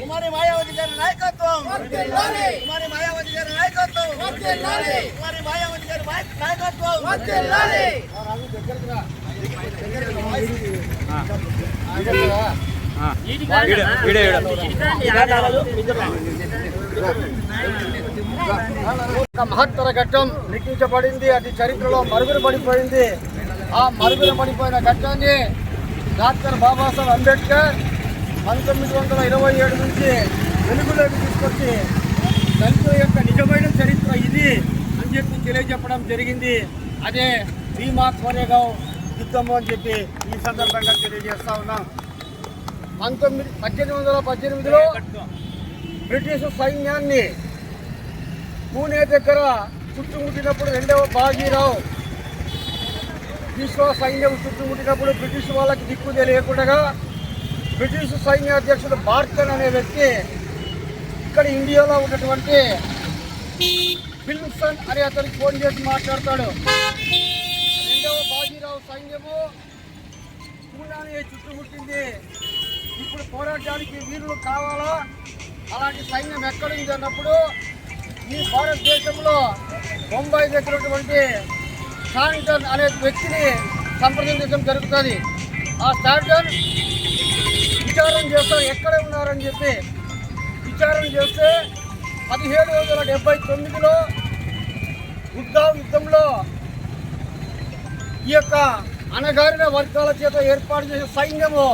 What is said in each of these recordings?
కుమారి మాయావతి గారి నాయకత్వం. కుమారి మాయావతి గారి నాయకత్వం. కుమారి మాయావతి గారి నాయక- నాయకత్వం. ఒక మహత్తర ఘట్టం లిఖించబడింది అది చరిత్రలో మరుగున పడిపోయింది. ఆ మరుగున పడిపోయిన ఘట్టాన్ని డాక్టర్ బాబాసాహెబ్ అంబేద్కర్ పంతొమ్మిది వందల ఇరవై ఏడు నుంచి వెలుగులోకి తీసుకొచ్చి దళితుల యొక్క నిజమైన చరిత్ర ఇది అని చెప్పి తెలియజెప్పడం జరిగింది. అదే భీమా కోరేగావ్ యుద్ధము అని చెప్పి ఈ సందర్భంగా తెలియజేస్తా ఉన్నాం. పంతొమ్మిది పద్దెనిమిది వందల పద్దెనిమిదిలో బ్రిటిష్ సైన్యాన్ని పూణే దగ్గర చుట్టుముట్టినప్పుడు రెండవ బాజీరావు విశ్వ సైన్యం చుట్టుముట్టినప్పుడు బ్రిటిష్ వాళ్ళకి దిక్కు తెలియకుండా బ్రిటిష్ సైన్యాధ్యక్షుడు బార్కన్ అనే వ్యక్తి ఇక్కడ ఇండియాలో ఉన్నటువంటి ఫిల్మ్సన్ అనే అతనికి ఫోన్ చేసి మాట్లాడతాడు. రెండవ బాజీరావు సైన్యము పూనాని చుట్టుముట్టింది. ఇప్పుడు పోరాటానికి వీరులు కావాలా? అలాంటి సైన్యం ఎక్కడుంది అన్నప్పుడు ఈ భారతదేశంలో బొంబాయి దగ్గర ఉన్నటువంటి స్టాంటన్ అనే వ్యక్తిని సంప్రదించడం జరుగుతుంది. ఆ సర్జన్ విచారం చేస్తాం ఎక్కడ ఉన్నారని చెప్పి విచారణ చేస్తే పదిహేడు వందల డెబ్బై తొమ్మిదిలో ఉద్దావ్ యుద్ధంలో ఈ యొక్క అణగారిన వర్గాల చేత ఏర్పాటు చేసిన సైన్యము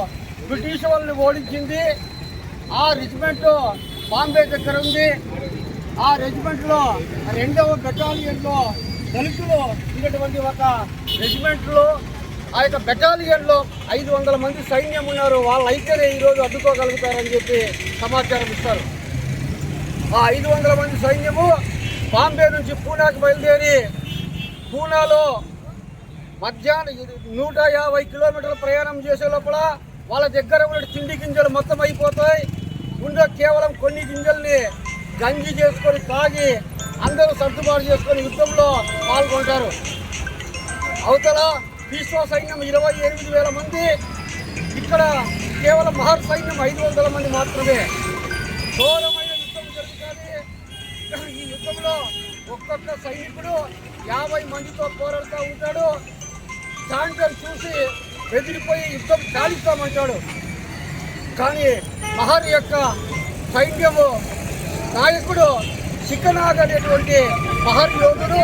బ్రిటిష్ వాళ్ళని ఓడించింది. ఆ రెజిమెంట్ బాంబే దగ్గర ఉంది. ఆ రెజిమెంట్లో రెండవ బెటాలియన్లో దళితులు ఉన్నటువంటి ఒక రెజిమెంట్లో ఆ యొక్క బెటాలియన్లో ఐదు వందల మంది సైన్యం ఉన్నారు. వాళ్ళు అయితేనే ఈరోజు అడ్డుకోగలుగుతారని చెప్పి సమాచారం ఇస్తారు. ఆ ఐదు వందల మంది సైన్యము బాంబే నుంచి పూనాకి బయలుదేరి పూనాలో మధ్యాహ్నం నూట యాభై కిలోమీటర్ల ప్రయాణం చేసే లోపల వాళ్ళ దగ్గర ఉన్న తిండి గింజలు మొత్తం అయిపోతాయి. ముందు కేవలం కొన్ని గింజల్ని గంజి చేసుకొని తాగి అందరూ సర్దుబాటు చేసుకొని యుద్ధంలో పాల్గొంటారు. అవతల విశ్వ సైన్యం ఇరవై ఎనిమిది వేల మంది. ఇక్కడ కేవలం మహర్ సైన్యం ఐదు వందల మంది మాత్రమే. ఘోరమైన యుద్ధం జరుగుతుంది. ఈ యుద్ధంలో ఒక్కొక్క సైనికుడు యాభై మందితో పోరాడుతూ ఉంటాడు. దాంట్లో చూసి బెదిరిపోయి యుద్ధం చాలిస్తామంటాడు కానీ మహర్ యొక్క సైన్యము నాయకుడు శిఖనాగ్ అనేటువంటి మహర్ యోధుడు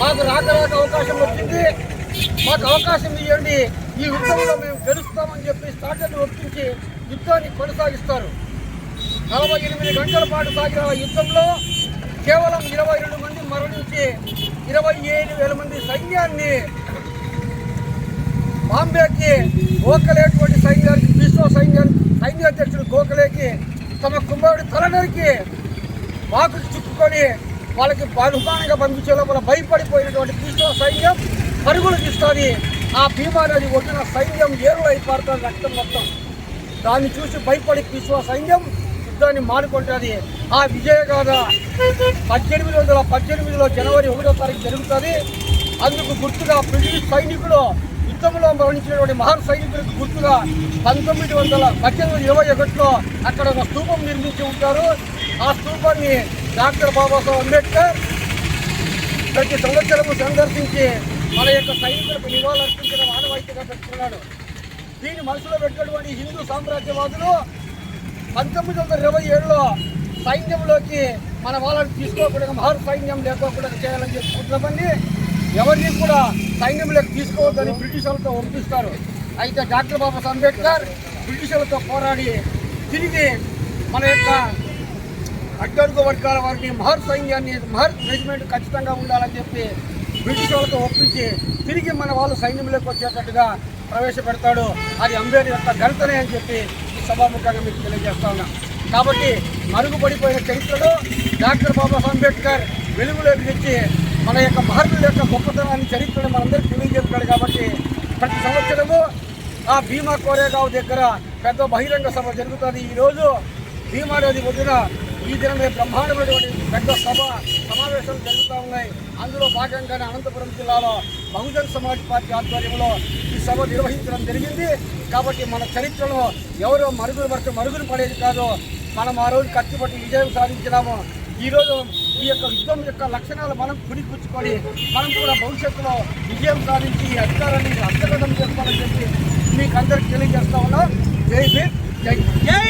మాకు రాక రాక అవకాశం వచ్చింది. మాకు అవకాశం ఇవ్వండి ఈ యుద్ధంలో మేము గెలుస్తామని చెప్పి స్టార్టర్ని ఒప్పించి యుద్ధాన్ని కొనసాగిస్తారు. నలభై ఎనిమిది గంటల పాటు సాగిన యుద్ధంలో కేవలం ఇరవై రెండు మంది మరణించి ఇరవై ఏడు వేల మంది సైన్యాన్ని బాంబేకి గోఖలేటువంటి సైన్యానికి విశ్వ సైన్యానికి సైన్యాధ్యక్షుడు గోఖలేకి తమ కుమారుడి తల నరికి వాకులు చిక్కుకొని వాళ్ళకి బహుమానంగా పంపించే లోపల భయపడిపోయినటువంటి విశ్వ సైన్యం పరుగులు తీస్తుంది. ఆ భీమా నది ఒడ్డున సైన్యం ఏరులై పారుతుంది రక్తం మొత్తం. దాన్ని చూసి భయపడి విశ్వ సైన్యం యుద్ధాన్ని మానుకుంటుంది. ఆ విజయగాథ పద్దెనిమిది వందల పద్దెనిమిదిలో జనవరి ఒకటో తారీఖు జరుగుతుంది. అందుకు గుర్తుగా బ్రిటిష్ సైనికులు యుద్ధంలో మరణించినటువంటి మహాన్ సైనికులకు గుర్తుగా పంతొమ్మిది వందల పద్దెనిమిది ఇరవై ఒకటిలో అక్కడ ఒక స్థూపం నిర్మించి ఉంటారు. ఆ స్థూపాన్ని డాక్టర్ బాబాసాహెబ్ అంబేద్కర్ ప్రతి సంవత్సరము సందర్శించి మన యొక్క సైనికులకు నివాళులర్పించిన ఆనవాయితీగా పెట్టుకున్నాడు దీన్ని మనసులో పెట్టుకున్నటువంటి హిందూ సామ్రాజ్యవాదులు పంతొమ్మిది వందల ఇరవై ఏడులో సైన్యంలోకి మన వాళ్ళని తీసుకోకుండా మహారు సైన్యం లేకోకుండా చేయాలని చెప్పి కుట్రపండి ఎవరిని కూడా సైన్యంలోకి తీసుకోవద్దని బ్రిటిష్ వాళ్ళతో ఒప్పిస్తారు. అయితే డాక్టర్ బాబాసాహెబ్ అంబేద్కర్ బ్రిటిష్ వాళ్ళతో పోరాడి తిరిగి మన యొక్క అడ్డడుగు వర్గాల వారిని మహర్ సైన్యాన్ని మహర్ రెజిమెంట్ ఖచ్చితంగా ఉండాలని చెప్పి బ్రిటిష్ వాళ్ళతో ఒప్పించి తిరిగి మన వాళ్ళు సైన్యంలోకి వచ్చేటట్టుగా ప్రవేశపెడతాడు. అది అంబేద్ యొక్క ఘనతనే అని చెప్పి ఈ సభాముఖంగా మీకు తెలియజేస్తా ఉన్నా. కాబట్టి మరుగుపడిపోయిన చరిత్రలో డాక్టర్ బాబాసాహెబ్ అంబేద్కర్ వెలుగులోకి తెచ్చి మన యొక్క భారతుల యొక్క గొప్పతనాన్ని చరిత్రను మనందరికీ తెలియజేస్తున్నాడు కాబట్టి ప్రతి సంవత్సరము ఆ భీమా కోరేగావ్ దగ్గర పెద్ద బహిరంగ సభ జరుగుతుంది. ఈరోజు భీమా నది ఒడ్డున ఈ దినమే బ్రహ్మాండమైనటువంటి పెద్ద సభ సమావేశాలు జరుగుతూ ఉన్నాయి. అందులో భాగంగానే అనంతపురం జిల్లాలో బహుజన్ సమాజ్ పార్టీ ఆధ్వర్యంలో ఈ సభ నిర్వహించడం జరిగింది. కాబట్టి మన చరిత్రలో ఎవరో మరుగులు పడితే మరుగులు పడేది కాదు. మనం ఆ రోజు కట్టుబట్టి విజయం సాధించినాము. ఈ రోజు ఈ యొక్క యుద్ధం యొక్క లక్షణాలు మనం పుడిపుచ్చుకొని మనం కూడా భవిష్యత్తులో విజయం సాధించి ఈ అధికారాన్ని హస్తగతం చేసుకోవాలని చెప్పి మీకు అందరికి తెలియజేస్తా ఉన్నాం. జై భీమ్ జై జై